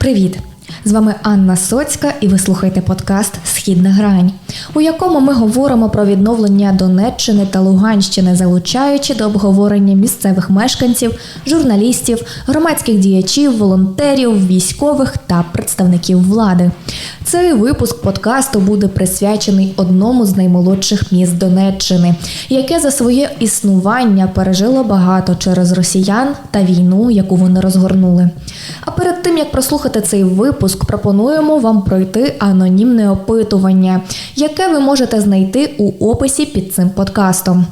Привіт! З вами Анна Соцька, і ви слухаєте подкаст Східна грань, у якому ми говоримо про відновлення Донеччини та Луганщини, залучаючи до обговорення місцевих мешканців, журналістів, громадських діячів, волонтерів, військових та представників влади. Цей випуск подкасту буде присвячений одному з наймолодших міст Донеччини, яке за своє існування пережило багато через росіян та війну, яку вони розгорнули. А перед тим як прослухати цей випуск, пропонуємо вам пройти анонімне опитування, яке ви можете знайти у описі під цим подкастом.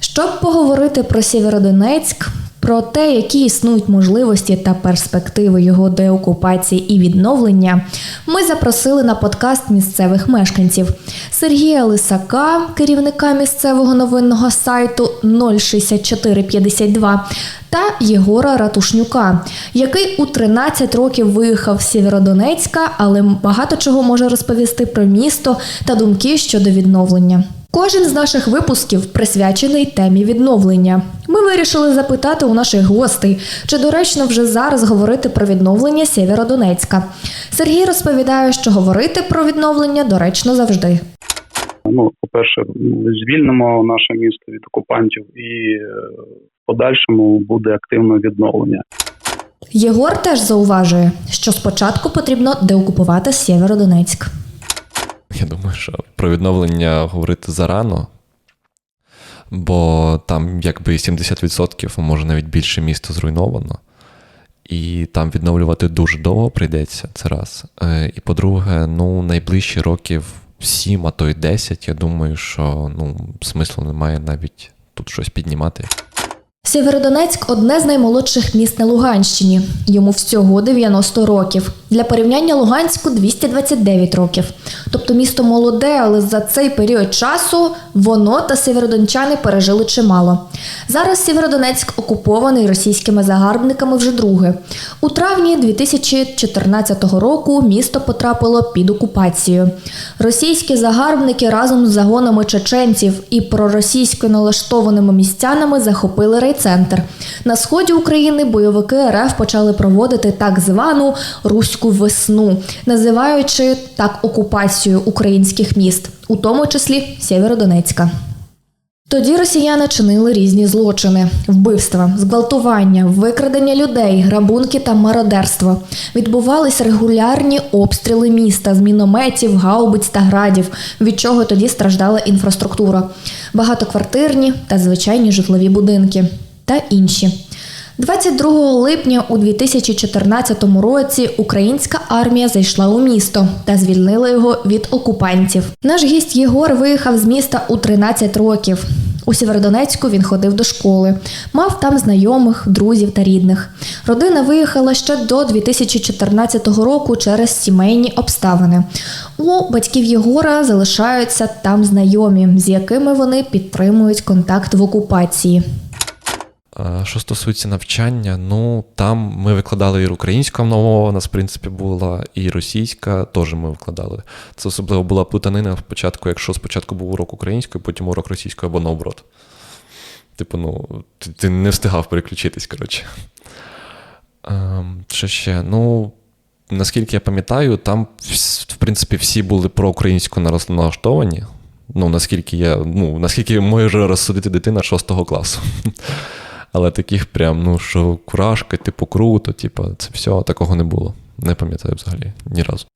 Щоб поговорити про Сєвєродонецьк, про те, які існують можливості та перспективи його деокупації і відновлення, ми запросили на подкаст місцевих мешканців Сергія Лисака, керівника місцевого новинного сайту 06452, та Єгора Ратушнюка, який у 13 років виїхав з Сєвєродонецька, але багато чого може розповісти про місто та думки щодо відновлення. Кожен з наших випусків присвячений темі відновлення. Ми вирішили запитати у наших гостей, чи доречно вже зараз говорити про відновлення Сєвєродонецька. Сергій розповідає, що говорити про відновлення доречно завжди. Ну, по-перше, звільнимо наше місто від окупантів, і е, в подальшому буде активне відновлення. Єгор теж зауважує, що спочатку потрібно деокупувати Сєвєродонецьк. Я думаю, що про відновлення говорити зарано, бо там якби 70%, а може навіть більше міста зруйновано. І там відновлювати дуже довго прийдеться, це раз. Е, І по-друге, ну, найближчі років 7, а то й 10, я думаю, що ну, смислу немає навіть тут щось піднімати. Сєвєродонецьк одне з наймолодших міст на Луганщині. Йому всього 90 років. Для порівняння Луганську 229 років. Тобто місто молоде, але за цей період часу воно та сєвєродончани пережили чимало. Зараз Сєвєродонецьк окупований російськими загарбниками вже друге. У травні 2014 року місто потрапило під окупацію. Російські загарбники разом з загонами чеченців і проросійсько налаштованими містянами захопили райцентр. На сході України бойовики РФ почали проводити так звану руську весну, називаючи так окупацію українських міст, у тому числі Сєвєродонецька. Тоді росіяни чинили різні злочини: вбивства, зґвалтування, викрадення людей, грабунки та мародерство. Відбувались регулярні обстріли міста з мінометів, гаубиць та градів, від чого тоді страждала інфраструктура, багатоквартирні та звичайні житлові будинки та інші. 22 липня у 2014 році українська армія зайшла у місто та звільнила його від окупантів. Наш гість Єгор виїхав з міста у 13 років. У Сєвєродонецьку він ходив до школи, мав там знайомих, друзів та рідних. Родина виїхала ще до 2014 року через сімейні обставини. У батьків Єгора залишаються там знайомі, з якими вони підтримують контакт в окупації. Що стосується навчання, ну там ми викладали і українська мова, у нас, в принципі, була, і російська теж ми викладали. Це особливо була плутанина спочатку, якщо спочатку був урок української, потім урок російської або наоборот. Типу, ну, ти, ти не встигав переключитись, коротше. Ем, Що ще? Ну, наскільки я пам'ятаю, там, в принципі, всі були проукраїнсько налаштовані. Ну, наскільки я, ну, наскільки може розсудити дитина 6 класу. Але таких прям, ну, що куражка, типу, круто, типу, це все, такого не було. Не пам'ятаю взагалі ні разу.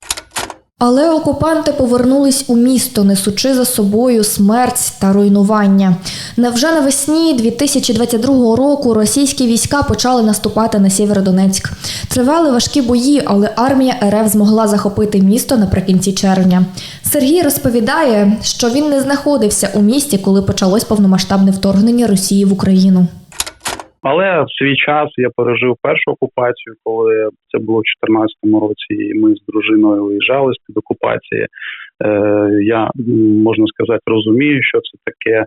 Але окупанти повернулись у місто, несучи за собою смерть та руйнування. Вже навесні 2022 року російські війська почали наступати на Сєвєродонецьк. Тривали важкі бої, але армія РФ змогла захопити місто наприкінці червня. Сергій розповідає, що він не знаходився у місті, коли почалось повномасштабне вторгнення Росії в Україну. Але в свій час я пережив першу окупацію, коли це було в 2014 році, і ми з дружиною виїжджали з під окупації. Е, Я можна сказати розумію, що це таке.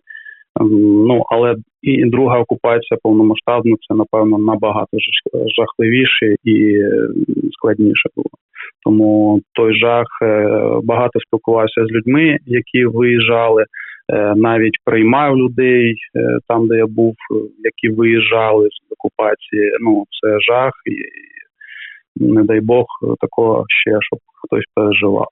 Ну але і друга окупація повномасштабна це напевно набагато жахливіше і складніше було. Тому той жах багато спілкувався з людьми, які виїжджали. Навіть приймав людей там, де я був, які виїжджали з окупації. Ну це жах, і не дай Бог, такого ще, щоб хтось переживав.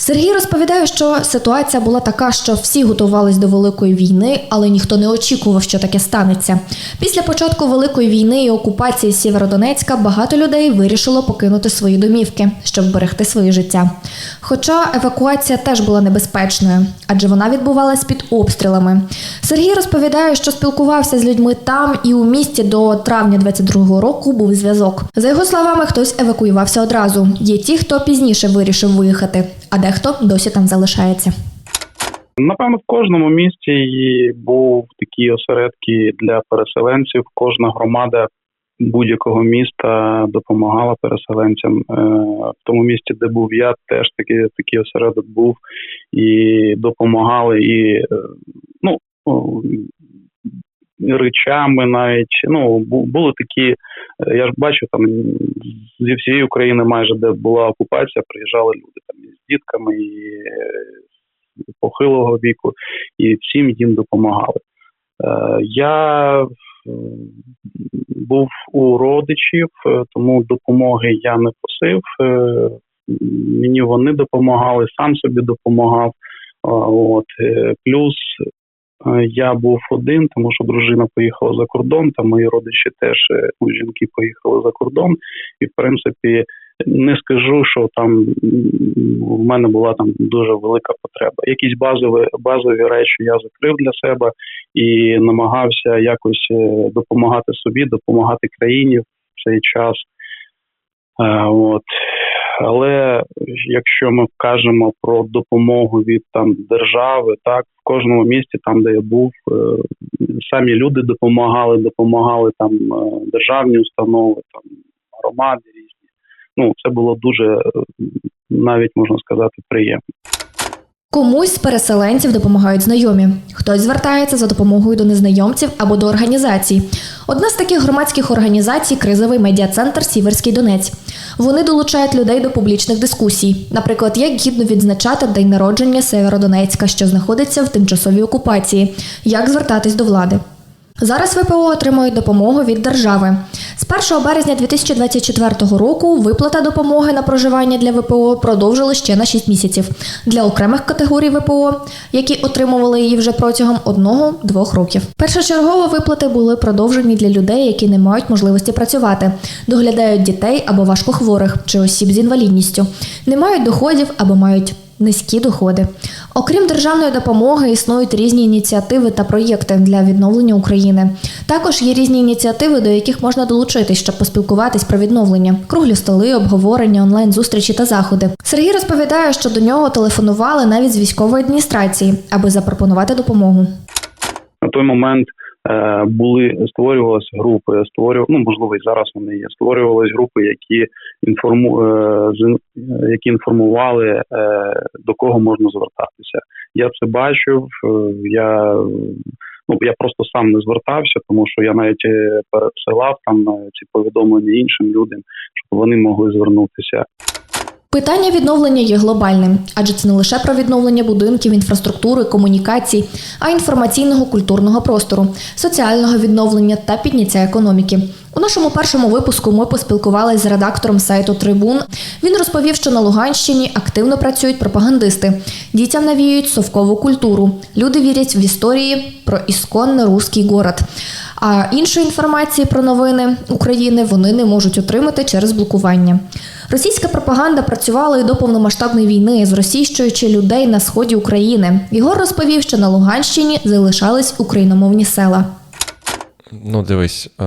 Сергій розповідає, що ситуація була така, що всі готувались до великої війни, але ніхто не очікував, що таке станеться. Після початку великої війни і окупації Сєвєродонецька багато людей вирішило покинути свої домівки, щоб вберегти своє життя. Хоча евакуація теж була небезпечною, адже вона відбувалась під обстрілами. Сергій розповідає, що спілкувався з людьми там і у місті до травня 22-го року був зв'язок. За його словами, хтось евакуювався одразу. Є ті, хто пізніше вирішив виїхати, а дехто досі там залишається. Напевно, в кожному місті був такі осередки для переселенців. Кожна громада будь-якого міста допомагала переселенцям. Е, В тому місті, де був я, теж такий, такий осередок був і допомагали і е, ну речами навіть. Ну були такі. е, Я ж бачу там зі всієї України, майже де була окупація, приїжджали люди там і з дітками і е, похилого віку, і всім їм допомагали. Е, Я був у родичів, тому допомоги я не просив. Мені вони допомагали, сам собі допомагав. От плюс я був один, тому що дружина поїхала за кордон, та мої родичі теж е, ну, жінки поїхали за кордон, і в принципі не скажу, що там в мене була там дуже велика потреба. Якісь базові базові речі я закрив для себе і намагався якось е, допомагати собі, допомагати країні в цей час. Е, От. Але якщо ми кажемо про допомогу від там держави, так в кожному місті, там де я був, е, самі люди допомагали, допомагали там е, державні установи, там громади різні. Ну це було дуже навіть можна сказати приємно. Комусь з переселенців допомагають знайомі. Хтось звертається за допомогою до незнайомців або до організацій. Одна з таких громадських організацій кризовий медіа-центр Сіверський Донець. Вони долучають людей до публічних дискусій, наприклад, як гідно відзначати день народження Северодонецька, що знаходиться в тимчасовій окупації, як звертатись до влади. Зараз ВПО отримують допомогу від держави. З 1 березня 2024 року виплата допомоги на проживання для ВПО продовжили ще на 6 місяців. Для окремих категорій ВПО, які отримували її вже протягом одного-двох років. Першочергово виплати були продовжені для людей, які не мають можливості працювати, доглядають дітей або важкохворих чи осіб з інвалідністю, не мають доходів або мають низькі доходи. Окрім державної допомоги, існують різні ініціативи та проєкти для відновлення України. Також є різні ініціативи, до яких можна долучитись, щоб поспілкуватись про відновлення, круглі столи, обговорення, онлайн-зустрічі та заходи. Сергій розповідає, що до нього телефонували навіть з військової адміністрації, аби запропонувати допомогу. на той момент були створювалися групи, створювали, ну можливо, і зараз вони є. Створювалися групи, які інформу е, е, які інформували е, до кого можна звертатися. Я це бачив. е, Я ну я просто сам не звертався, тому що я навіть е, пересилав там е, ці повідомлення іншим людям, щоб вони могли звернутися. Питання відновлення є глобальним, адже це не лише про відновлення будинків, інфраструктури, комунікацій, а інформаційного культурного простору, соціального відновлення та підняття економіки. У нашому першому випуску ми поспілкувалися з редактором сайту Трибун. Він розповів, що на Луганщині активно працюють пропагандисти, дітям навіюють совкову культуру. Люди вірять в історії про ісконно руський город. А іншої інформації про новини України вони не можуть отримати через блокування. Російська пропаганда працювала і до повномасштабної війни, зросійщуючи людей на сході України. Єгор розповів, що на Луганщині залишались україномовні села. Ну, дивись, е,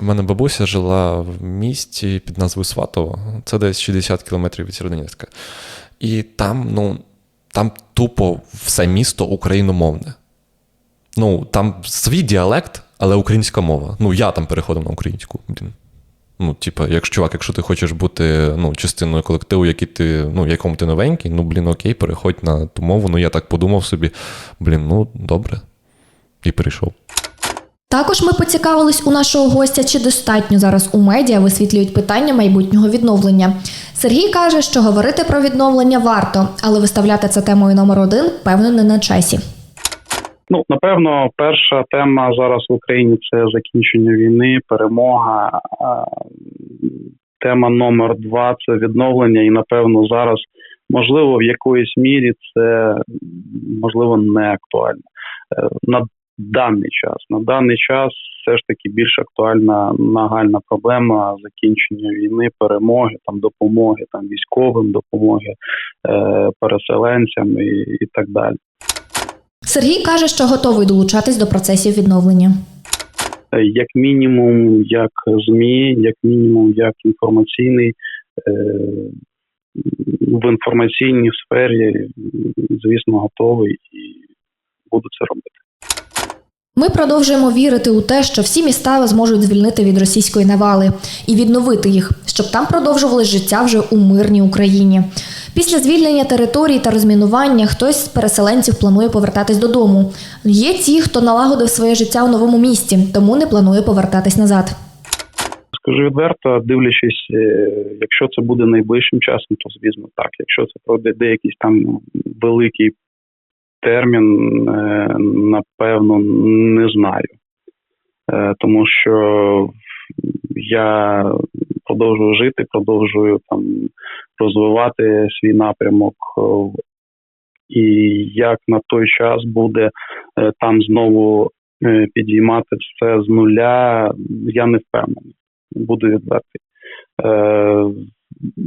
в мене бабуся жила в місті під назвою Сватово. Це десь 60 кілометрів від Сєвєродонецька. І там, ну, там тупо все місто україномовне. Ну, там свій діалект, але українська мова. Ну, я там переходив на українську. Ну, типа, якщо чувак, якщо ти хочеш бути ну, частиною колективу, який ти, ну, якому ти новенький, ну, блін, окей, переходь на ту мову. Ну, я так подумав собі, блін, ну, добре. І перейшов. Також ми поцікавились у нашого гостя, чи достатньо зараз у медіа висвітлюють питання майбутнього відновлення. Сергій каже, що говорити про відновлення варто, але виставляти це темою номер один певно не на часі. Ну, напевно, перша тема зараз в Україні це закінчення війни, перемога. Тема номер два це відновлення, і напевно зараз, можливо, в якоїсь мірі це можливо не актуально. Е, На даний час. На даний час все ж таки більш актуальна нагальна проблема закінчення війни, перемоги, там допомоги там військовим, допомоги е, переселенцям і, і так далі. Сергій каже, що готовий долучатись до процесів відновлення. Е, Як мінімум, як ЗМІ, як мінімум, як інформаційний е, в інформаційній сфері, звісно, готовий і буду це робити. Ми продовжуємо вірити у те, що всі міста зможуть звільнити від російської навали і відновити їх, щоб там продовжували життя вже у мирній Україні. Після звільнення територій та розмінування хтось з переселенців планує повертатись додому. Є ті, хто налагодив своє життя у новому місті, тому не планує повертатись назад. Скажу відверто, дивлячись, е, якщо це буде найближчим часом, то звісно так. Якщо це пройде деякийсь там великий термін, е, напевно, не знаю. Е, Тому що я продовжую жити, продовжую там розвивати свій напрямок. е, І як на той час буде е, там знову е, підіймати все з нуля, я не впевнений буду відвертий. Е,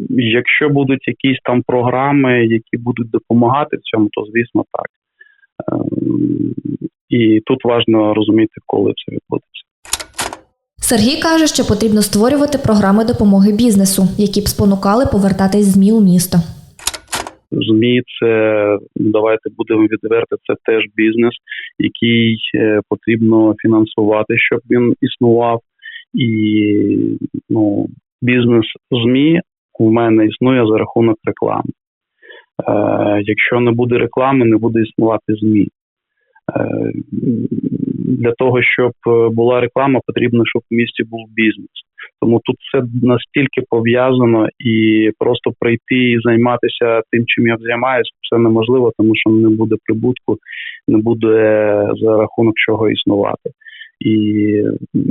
якщо будуть якісь там програми, які будуть допомагати цьому, то звісно так. Е, і тут важливо розуміти, коли це відбудеться. Сергій каже, що потрібно створювати програми допомоги бізнесу, які б спонукали повертатись ЗМІ у місто. ЗМІ це ну, давайте будемо відверти, це теж бізнес, який е, потрібно фінансувати, щоб він існував. І ну, бізнес ЗМІ у мене існує за рахунок реклами. Е, якщо не буде реклами, не буде існувати ЗМІ. Е, для того, щоб е, була реклама, потрібно, щоб в місті був бізнес. Тому тут все настільки пов'язано і просто прийти і займатися тим, чим я займаюся, це неможливо, тому що не буде прибутку, не буде за рахунок чого існувати. І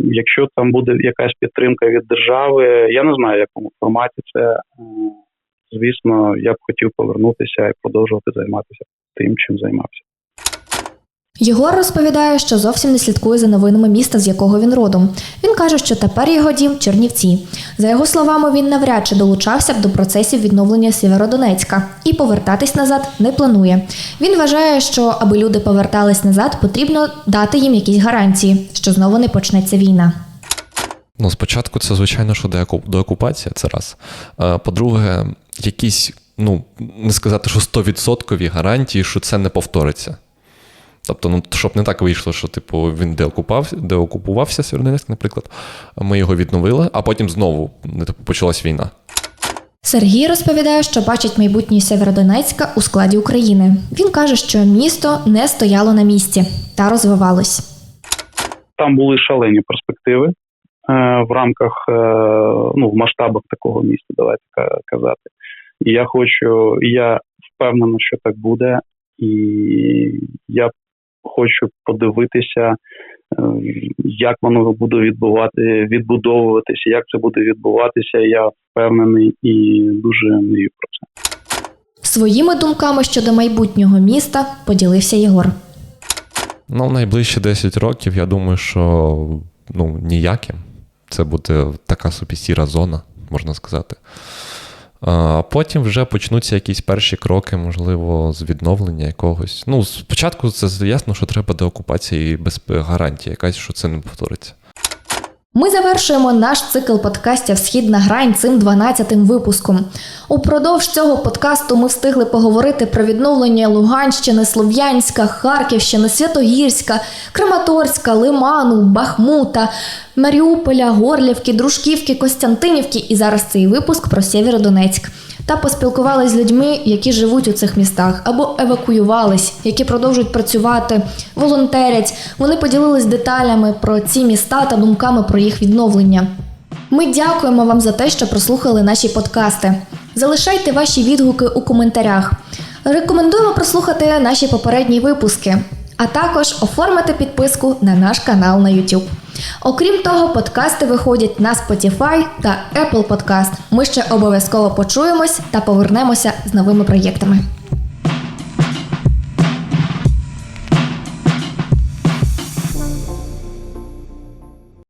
якщо там буде якась підтримка від держави, я не знаю, в якому форматі це. е, Звісно, я б хотів повернутися і продовжувати займатися тим, чим займався. Єгор розповідає, що зовсім не слідкує за новинами міста, з якого він родом. Він каже, що тепер його дім Чернівці. За його словами, він навряд чи долучався б до процесів відновлення Сєвєродонецька і повертатись назад не планує. Він вважає, що аби люди повертались назад, потрібно дати їм якісь гарантії, що знову не почнеться війна. Ну, спочатку, це, звичайно, що деоку- деокупація, це раз. По-друге, якісь, ну, не сказати, що 100% гарантії, що це не повториться. Тобто, ну, щоб не так вийшло, що типу, він деокупався, деокупувався Сєвєродонецьк, наприклад, ми його відновили, а потім знову не, типу, почалась війна. Сергій розповідає, що бачить майбутнє Сєвєродонецька у складі України. Він каже, що місто не стояло на місці та розвивалось. там були шалені перспективи е, в рамках, е, ну, в масштабах такого міста, давайте ка- казати. І я хочу, і я впевнений, що так буде, і я хочу подивитися, е, як воно буде відбувати, відбудовуватися, як це буде відбуватися. Я впевнений і дуже мрію про це. Своїми думками щодо майбутнього міста поділився Єгор. Ну, в найближчі 10 років, я думаю, що ну, ніяким. Це буде така собі сіра зона, можна сказати. А потім вже почнуться якісь перші кроки, можливо, з відновлення якогось. Ну, спочатку це ясно, що треба деокупація і без гарантії, якась, що це не повториться. Ми завершуємо наш цикл подкастів Східна грань цим 12-тим випуском. Упродовж цього подкасту ми встигли поговорити про відновлення Луганщини, Слов'янська, Харківщини, Святогірська, Краматорська, Лиману, Бахмута, Маріуполя, Горлівки, Дружківки, Костянтинівки і зараз цей випуск про Сєвєродонецьк. Та поспілкувалися з людьми, які живуть у цих містах або евакуювались, які продовжують працювати, волонтерять. Вони поділились деталями про ці міста та думками про їх відновлення. Ми дякуємо вам за те, що прослухали наші подкасти. Залишайте ваші відгуки у коментарях. Рекомендуємо прослухати наші попередні випуски. А також оформити підписку на наш канал на YouTube. Окрім того, подкасти виходять на Spotify та Apple Podcast. Ми ще обов'язково почуємось та повернемося з новими проєктами.